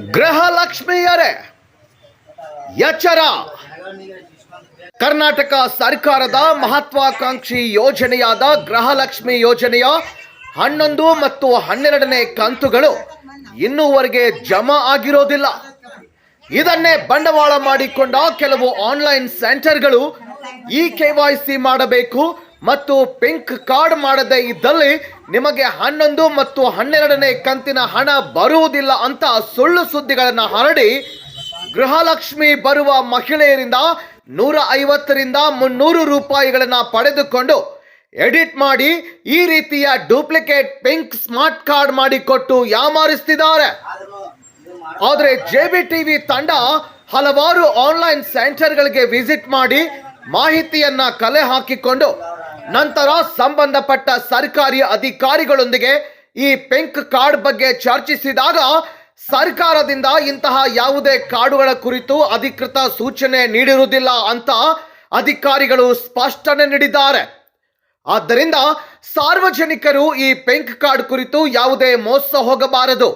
ಗೃಹ ಲಕ್ಷ್ಮಿಯರೇ ಎಚ್ಚರ. ಕರ್ನಾಟಕ ಸರ್ಕಾರದ ಮಹತ್ವಾಕಾಂಕ್ಷಿ ಯೋಜನೆಯಾದ ಗೃಹಲಕ್ಷ್ಮಿ ಯೋಜನೆಯ ಹನ್ನೊಂದು ಮತ್ತು ಹನ್ನೆರಡನೇ ಕಂತುಗಳು ಇನ್ನೂವರೆಗೆ ಜಮಾ ಆಗಿರೋದಿಲ್ಲ. ಇದನ್ನೇ ಬಂಡವಾಳ ಮಾಡಿಕೊಂಡ ಕೆಲವು ಆನ್ಲೈನ್ ಸೆಂಟರ್ಗಳು ಇ ಸಿ ಮಾಡಬೇಕು. ಮತ್ತು ಪಿಂಕ್ ಕಾರ್ಡ್ ಮಾಡದೇ ಇದ್ದಲ್ಲಿ ನಿಮಗೆ ಹನ್ನೊಂದು ಮತ್ತು ಹನ್ನೆರಡನೇ ಕಂತಿನ ಹಣ ಬರುವುದಿಲ್ಲ ಅಂತ ಸುಳ್ಳು ಸುದ್ದಿಗಳನ್ನು ಹರಡಿ ಗೃಹಲಕ್ಷ್ಮಿ ಬರುವ ಮಹಿಳೆಯರಿಂದ ನೂರ ಐವತ್ತರಿಂದ ಮುನ್ನೂರು ರೂಪಾಯಿಗಳನ್ನು ಪಡೆದುಕೊಂಡು ಎಡಿಟ್ ಮಾಡಿ ಈ ರೀತಿಯ ಡೂಪ್ಲಿಕೇಟ್ ಪಿಂಕ್ ಸ್ಮಾರ್ಟ್ ಕಾರ್ಡ್ ಮಾಡಿಕೊಟ್ಟು ಯಾಮಾರಿಸ್ತಿದ್ದಾರೆ. ಆದರೆ ಜೆ ಬಿ ಟಿವಿ ತಂಡ ಹಲವಾರು ಆನ್ಲೈನ್ ಸೆಂಟರ್ಗಳಿಗೆ ವಿಸಿಟ್ ಮಾಡಿ ಮಾಹಿತಿಯನ್ನ ಕಲೆ ಹಾಕಿಕೊಂಡು ನಂತರ ಸಂಬಂಧಪಟ್ಟ ಸರ್ಕಾರಿ ಅಧಿಕಾರಿಗಳೊಂದಿಗೆ ಈ ಪಿಂಕ್ ಕಾರ್ಡ್ ಬಗ್ಗೆ ಚರ್ಚಿಸಿದಾಗ ಸರ್ಕಾರದಿಂದ ಇಂತಹ ಯಾವುದೇ ಕಾರ್ಡುಗಳ ಕುರಿತು ಅಧಿಕೃತ ಸೂಚನೆ ನೀಡಿರುವುದಿಲ್ಲ ಅಂತ ಅಧಿಕಾರಿಗಳು ಸ್ಪಷ್ಟನೆ ನೀಡಿದ್ದಾರೆ. ಆದ್ದರಿಂದ ಸಾರ್ವಜನಿಕರು ಈ ಪಿಂಕ್ ಕಾರ್ಡ್ ಕುರಿತು ಯಾವುದೇ ಮೋಸ ಹೋಗಬಾರದು.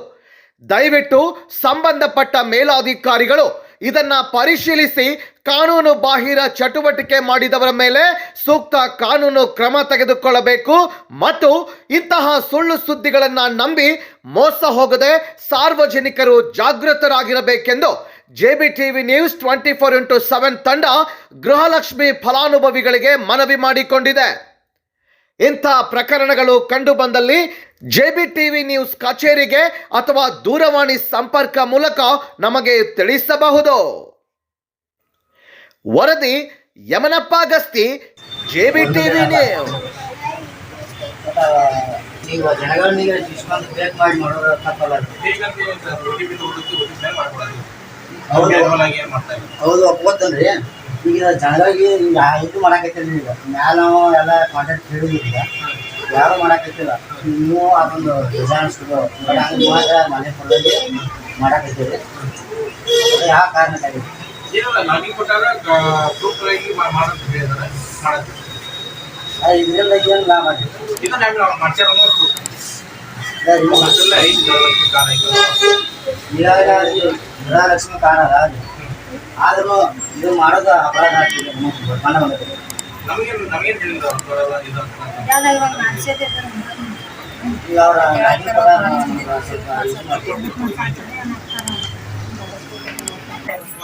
ದಯವಿಟ್ಟು ಸಂಬಂಧಪಟ್ಟ ಮೇಲಾಧಿಕಾರಿಗಳು ಇದನ್ನ ಪರಿಶೀಲಿಸಿ ಕಾನೂನು ಬಾಹಿರ ಚಟುವಟಿಕೆ ಮಾಡಿದವರ ಮೇಲೆ ಸೂಕ್ತ ಕಾನೂನು ಕ್ರಮ ತೆಗೆದುಕೊಳ್ಳಬೇಕು ಮತ್ತು ಇಂತಹ ಸುಳ್ಳು ಸುದ್ದಿಗಳನ್ನ ನಂಬಿ ಮೋಸ ಹೋಗದೆ ಸಾರ್ವಜನಿಕರು ಜಾಗೃತರಾಗಿರಬೇಕೆಂದು JB TV news twenty four into seven ತಂಡ ಗೃಹಲಕ್ಷ್ಮಿ ಫಲಾನುಭವಿಗಳಿಗೆ ಮನವಿ ಮಾಡಿಕೊಂಡಿದೆ. ಇಂಥ ಪ್ರಕರಣಗಳು ಕಂಡು ಬಂದಲ್ಲಿ ಟಿ ವಿ ನ್ಯೂಸ್ ಕಚೇರಿಗೆ ಅಥವಾ ದೂರವಾಣಿ ಸಂಪರ್ಕ ಮೂಲಕ ನಮಗೆ ತಿಳಿಸಬಹುದು. ವರದಿ Yamanappa Gasti JB TV news. ಜನಗಳನ್ನ ಮಾಡಿ ತಪ್ಪಲ್ಲ. ಹೌದು. ಒಪ್ಕೋತನ್ರಿ ಈಗ ಜನಗಳಿಗೆ ಈಗ ಇದು ಮಾಡಾಕತ್ತೀರಿ ಈಗ. ಮ್ಯಾಲ ನಾವು ಎಲ್ಲ ಕಾಂಟ್ಯಾಕ್ಟ್ ಹೇಳಿದ್ರಿ ಯಾರು ಮಾಡಕತ್ತಿಲ್ಲ. ನೀವು ಅದೊಂದು ಮಾತ್ರ ಮನೆ ಕೊಡೋದು ಮಾಡಕತ್ತೀವಿ ಯಾವ ಕಾರಣಕ್ಕಾಗಿ? ಇದರಿಂದ ಏನು ಲಾಭ ಆಗಿದೆ? ಇವಾಗ ಗೃಹಲಕ್ಷ್ಮಿ ಕಾರಣ ಆದ್ರೂ ಇದು ಮಾಡೋದು ಅಪರಾಧ ಆಗ್ತಿದೆ ಬಂದಿದೆ ಈಗ ಅವರ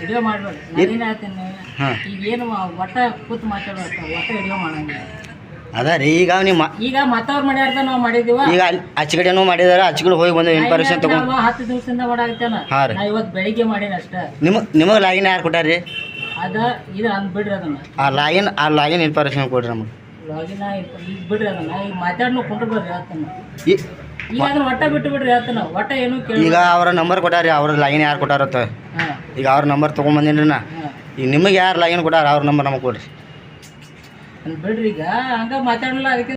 ವಿಡಿಯೋ ಮಾಡ್ಬೇಡ. ನಾನೇನು ಹೇಳ್ತೀನಿ ಈಗ ಏನು ಒಟ್ಟ ಕೂತ್ ಮಾತಾಡೋಕ ಒಟ್ಟ ವಿಡಿಯೋ ಮಾಡಂಗಿಲ್ಲ. ಅದ ರೀ ಈಗ ನೀವು ಮ- ಈಗ ಮತ್ತವ್ರ ಮಾಡ್ಯಾರ್ದ ನಾವು ಮಾಡಿದೀವ ಈಗ ಅಲ್ಲಿ ಆಚೆಕಡೆನೂ ಮಾಡಿದಾರೆ ಆಚೆಕಡೆ ಹೋಗಿ ಬಂದು ಇನ್ಫಾರ್ಮೇಶನ್ ತಗೊಂಡು ಹತ್ತು ದಿವಸದಿಂದ ಮಾಡಾಕತ್ತೇನ ಹಾ ರೀ. ನಾ ಇವತ್ತು ಬೆಳಿಗ್ಗೆ ಮಾಡೀನಿ ಅಷ್ಟ. ನಿಮಗೆ ನಿಮಗೆ ಲಾಗಿನ್ ಯಾರು ಕೊಟ್ಟಾರಿ ಅದ ಇದು ಅಂದ್ ಬಿಡ್ರಿ ಅದನ್ನ. ಆ ಲಾಗಿನ್ ಆ ಲಾಗಿನ್ ಇನ್ಫಾರ್ಮೇಶನ್ ಕೊಡ್ರಿ ನಮಗೆ. ಲಾಗಿನ ಈಗ ಬಿಡ್ರಿ ಅದನ್ನ. ಈಗ ಮಾತಾಡ್ನು ಕುಂಡ್ರ ಬರ್ರಿ ಹೇಳ್ತಾನ. ಈ ಈಗ ಅವ್ರ ಒಟ್ಟ ಬಿಟ್ಟು ಬಿಡ್ರಿ ಹೇಳ್ತಾನ ಒಟ್ಟ ಏನು ಕೇಳಿ ಈಗ ಅವರ ನಂಬರ್ ಕೊಟ್ಟಾರಿ ಅವ್ರ ಲೈನ್ ಯಾರು ಕೊಟ್ಟಾರತ್ತ ಈಗ ಅವ್ರ ನಂಬರ್ ತೊಗೊಂಬಂದಿನಿ ನಾ. ಈಗ ನಿಮಗೆ ಯಾರು ಲೈನ್ ಕೊಟ್ಟಾರ ಅವ್ರ ನಂಬರ್ ನಮಗೆ ಕೊಡ್ರಿ. ಬಿಡ್ರಿ ಈಗ ಹಂಗ ಮಾತಾಡಲ್ಲ ಅದಕ್ಕೆ